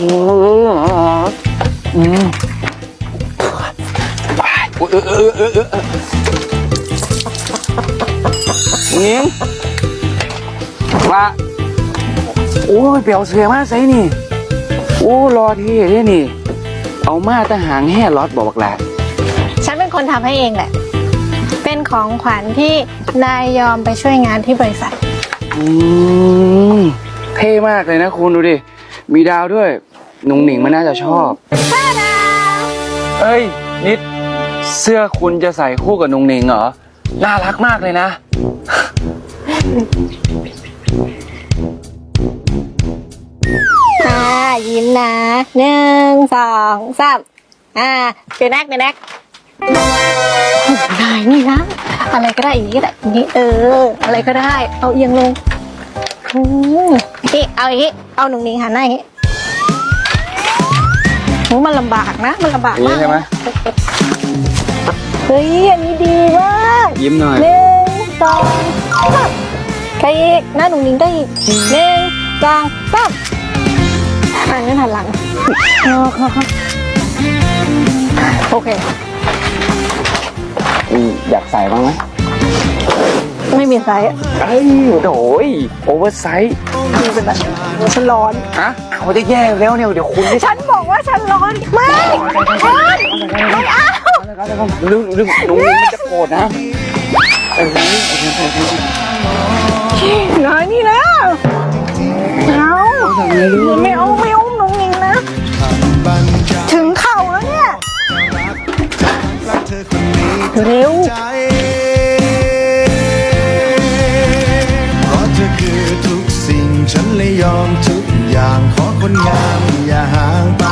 อืมเออเออเออเออนิ้งว่าโอ้ยเปียวเสือมาใส่นี่ โอ้รอทีเด้นี่ เอามาตะหางแห่รอดบอกบักแหละฉันเป็นคนทำให้เองแหละ เป็นของขวัญที่นายยอมไปช่วยงานที่บริษัท อืมเท่มากเลยนะคุณดูดิ มีดาวด้วย หนุ่งหนิงมันน่าจะชอบ เอ้ย นิด เสื้อคุณจะใส่คู่กับหนุ่งหนิงเหรอ น่ารักมากเลยนะ อ่ายิ้มนะหนึ่งสองสามอ่าเดี๋ยวแนกเดี๋ยวแนกได้นี่นะ อะไรก็ได้อย่างนี้ก็ได้อย่างนี้เออ อะไรก็ได้ เอาเอียงลง อืมนี่เอาอย่างนี้เอาหนุ่งนิงหันหน้าอย่างนี้โหมันลำบากนะ มันลำบากอย่างนี้มากใช่ไหม เฮ้ยอันนี้ดีมากยิ้มหน่อย หนึ่งสองสามใครอีกหน้าหนุ่งนิงได้อีกหนึ่งสองสามอ่านนี้หันหลังโอเค อืมอยากใส่บ้างไหมไมีไซส์เอ้ยโดยโอเวอร์ไซส์มีเป็นแบบฉันร้อนฮะเขาจะแย่แล้วเนี่ยเดี๋ยวคุณฉันบอกว่าฉันร้อนไม่ฉันไม่เอาลืมลืมหนุ่งนิงมันจะโกรธนะเออน้อยนี่นะเอาไม่เอาไม่อุ้มน้องนิงนะ ถึงเข่าแล้วเนี่ยเร็ว อย่างขอคนงามอย่าห่างไป